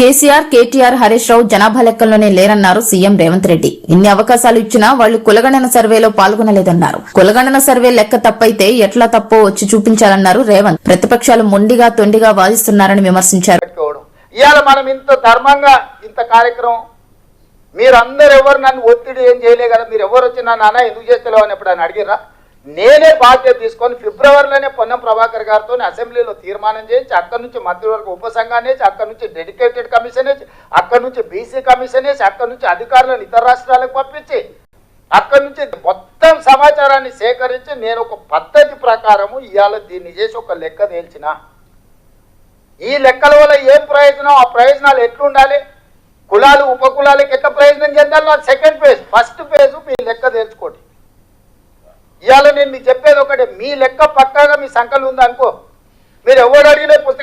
కేసీఆర్ కేటీఆర్ హరీష్ రావు జనాభా లెక్కల్లోనే లేరన్నారు సీఎం రేవంత్ రెడ్డి. ఇన్ని అవకాశాలు ఇచ్చినా వాళ్ళు కులగణన సర్వేలో పాల్గొనలేదన్నారు. కులగణన సర్వే లెక్క తప్పైతే ఎట్లా తప్పో వచ్చి చూపించాలన్నారు రేవంత్. ప్రతిపక్షాలు మొండిగా తొండిగా వాదిస్తున్నారని విమర్శించారు. ఇవాళ మనం ఇంత ధర్మంగా ఇంత కార్యక్రమం మీరందరు ఎవరు నన్ను ఒత్తిడి ఏం చేయలే కదా మీరు ఎవరు వచ్చి నన్ను అన్న ఎందుకు చేస్తలేవు అని ఎప్పుడు ఆయన అడిగిరా నేనే బాధ్యత తీసుకొని ఫిబ్రవరిలోనే పొన్నం ప్రభాకర్ గారితో అసెంబ్లీలో తీర్మానం చేయించి అక్కడి నుంచి మంత్రివర్గ ఉపసంఘాన్ని వేసి అక్కడి నుంచి డెడికేటెడ్ కమిషన్ వేసి అక్కడి నుంచి బీసీ కమిషన్ వేసి అక్కడి నుంచి అధికారులను ఇతర రాష్ట్రాలకు పంపించి అక్కడి నుంచి మొత్తం సమాచారాన్ని సేకరించి నేను ఒక పద్ధతి ప్రకారము ఇవాళ దీన్ని చేసి ఒక లెక్క తేల్చిన. ఈ లెక్కల వల్ల ఏం ప్రయోజనం? ఆ ప్రయోజనాలు ఎట్లుండాలి? కులాలు ఉపకులాలకు ఎట్లా ప్రయోజనం చెందాలో? సెకండ్ ఫేజ్ ఫస్ట్ ఫేజ్ మీ లెక్క తెలుసుకోండి ఇవాళ నేను మీకు చెప్పేది ఒకటే మీ లెక్క పక్కాగా మీ సంకలు ఉందనుకో. మీరు ఎవరు పుస్తకం